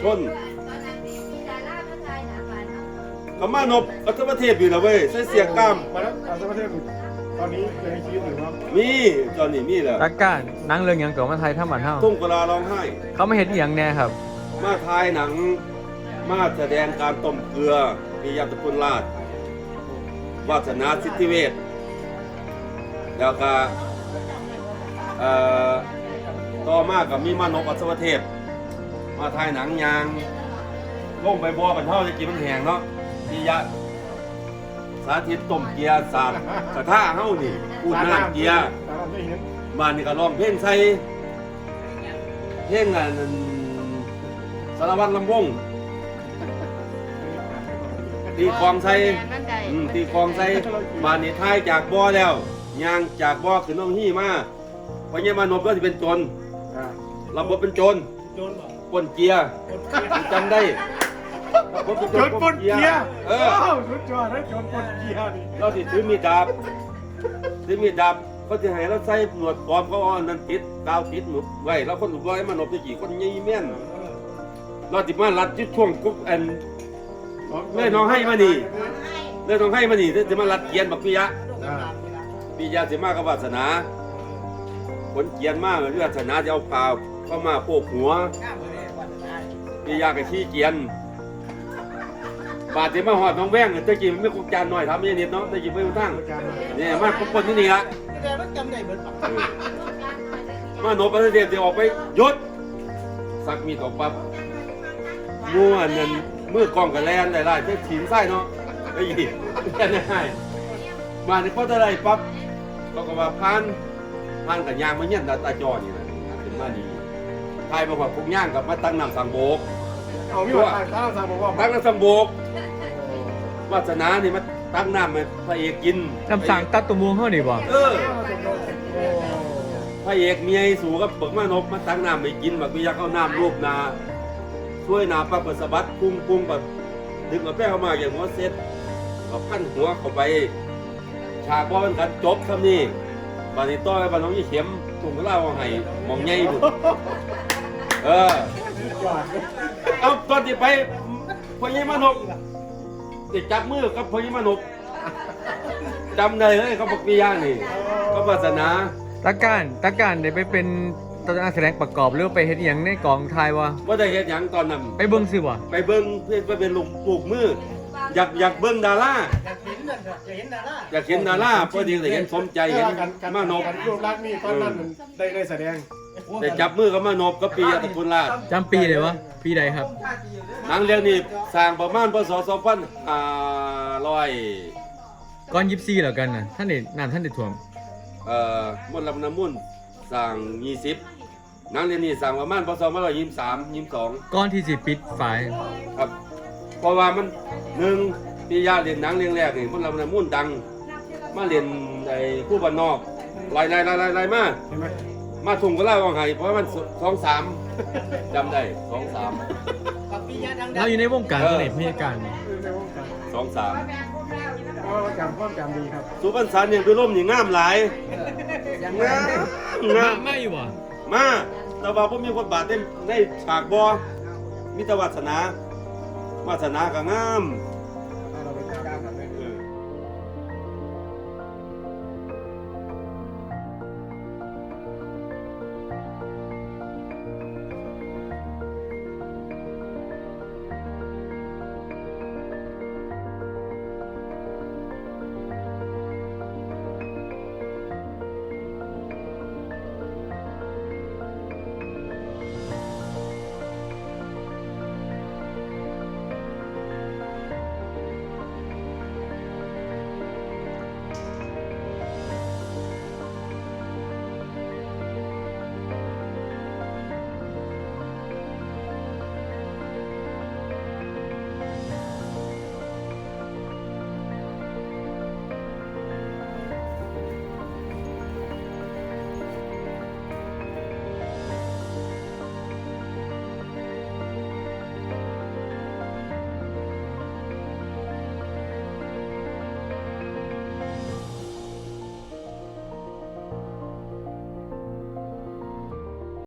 เมืองชนตอนนั้นมีดารามาถ่ายหนังบ้านเนาะก็มานบอัตประเทศอยู่แล้วเว้ยใส่เสียกล้ามมาแล้วอาสมประเทศตอนนี้ยังมีชีวิตอยู่ครับมีตอนนี้มีแล้วตักการหนังเรื่องหยังเก่ามาไทยถ้ามันเฮาทุ่งกะลาร้องไห้ เขาไม่เห็นอหย่างแน่ครับ มาทายหนัง มาแสดงการต้มเกลือมียาตะกุลราชวาสนาสิทธิเวชแล้วก็เอ่อต่อมากับมีมานพอัศวเทพ มาทายหนังยางลงไปบัวบรรเทาจะกินมันแห้งเนาะมียะสาธิตต้มเกียร์สาดกระทะเฮานี่พูดน้ำเกียร์สารไม่เห็นบ้านนี่ก็ร้องเพลงใส่เพลงอันนั้นสารวัตรลำวงตีกลองใส่อืมตีกลองใส่บ้านนี่ท้ายจากบ่อแล้วย่างจากบ่อขึ้นน้องฮี่มาเพราะเนี่ยมานพก็จะเป็นโจรอ่ารับบทเป็นโจรโจรบ่ ปล้นเกียร์จำได้รับบทเป็นโจรปนเกียร์เออว้าวสุดยอดนะโจรปนเกียร์นี่เราสิถือมีดดาบถือมีดดาบเขาจะให้เราใส่หนวดปลอมเขาเอาอันนั้นติดกาวติดหนุดไว้แล้วคนร้อยมานพจะกี่คนยี่แม่นเราติมารัดจุดช่วงกุ๊กอันแม่น้องให้มานี่เรื่องต้องให้มานี่จะมารัดเกียนบักปิยะอ่าปิยะสิมากับวาสนาผลเกียนมากเรื่องวาสนาจะเอาพาเข้ามาโปกหัว ปิยะกับขี้เกียน บาดจะมาหอดน้องแว้งตะกี้มันไม่คงจานหน่อยทำไม่เนียเนาะตะกี้ไม่รู้ทั้งอาจารย์เนี่ยมาพบคนที่นี่ละแต่มันจำได้เบิดปะมาโนประเทศเดี๋ยวออกไปยศสักมีดออกปั๊บมั่วนั่นมือกล้องกับแลนได้ไล่ได้ถีนไส้เนาะไอ้ยี่แค่นี้ให้มาในพ่อตะไลปั๊บก็ก็ว่าพันพันกับยางมาเงี้ยตาตาจอนี่นะเป็นมาดีทายบอกว่าพวกย่างกับมาตั้งน้ำสังโบก เอาพี่ว่าถ้าเราสั่งบอกว่าตั้งน้ำสังโบกวาสนานี่มาตั้งน้ำมาพระเอกกินน้ำสั่งตัดตัวมูเฮานี่บ่เออพระเอกเมียสูกับเบิกมานพมาตั้งน้ำไปกินแบบมียักษ์เอาน้ำรูปนาช่วยนาปักสะบัดพุ่งพุ่งแบบดึงกาแฟเข้ามาอย่างหัวเซ็ตก็พันหัวเข้าไปฉากบอลกันจบคำนี้บานนี้ต้อยบานน้องยี่เข็มถุงก็เล่าว่าให้มองใหญ่บุญเออยอด เอาตอนที่ไปพญมานพติดจับมือกับพญมานพจำได้เลยเขาบอกปีย่างนี่ก็วาสนาตักการตักการได้ไปเป็นตัวนักแสดงประกอบหรือไปเฮ็ดอหย่างในกองถ่ายวะว่าได้เห็นอย่างตอนนั้นไปเบิ่งสิบ่ไปเบิ้งเพื่อนไปเป็นลุงปลูกมืออยากอยากเบิ้งดาราอยากเห็นนั่นอยากเห็นดาราอยากเห็นดาราพอดีแต่เห็นสมใจเห็นกันกันมานพกันรูปลักษณ์นี่ตอนนั้นมันได้ได้แสดง แต่จับมือกับมานพก็ปียตะกุลราชจำปีเลยวะปีใดครับ หนังเรื่องนี้สร้างประมาณพศ2500ก่อน24แล้วกันน่ะท่านได้น้ำท่านได้ท่วมเอ่อมนต์ลำน้ำมุ่นต์สร้าง20หนังเรื่องนี้สร้างประมาณพศ2523 22ก่อนที่สิปิดฝายครับ เพราะว่ามันหนึ่งปียาเรียนหนังเรื่องแรกนี่มนต์ลำน้ำมุ่นต์ดัง มาเรียนไอ้ผู้บ้านนอกไล่ไล่ไล่ไล่ไล่มา เห็นไหม มาถุงก็เล่าว่าไงเพราะว่ามันสองสามจำได้สองสามกับปิยะดังเราอยู่ในวงการตัวไหนพยาการนี่ในวงการสองสามเพราะว่าจำความจำดีครับสุพรรณสารยังไปร่มนี่งามหลายงามงามมาอยู่บ่มาแต่ว่าผมมีคนบาทได้ได้ฉากบอมิตรวาสนาวาสนาก็งาม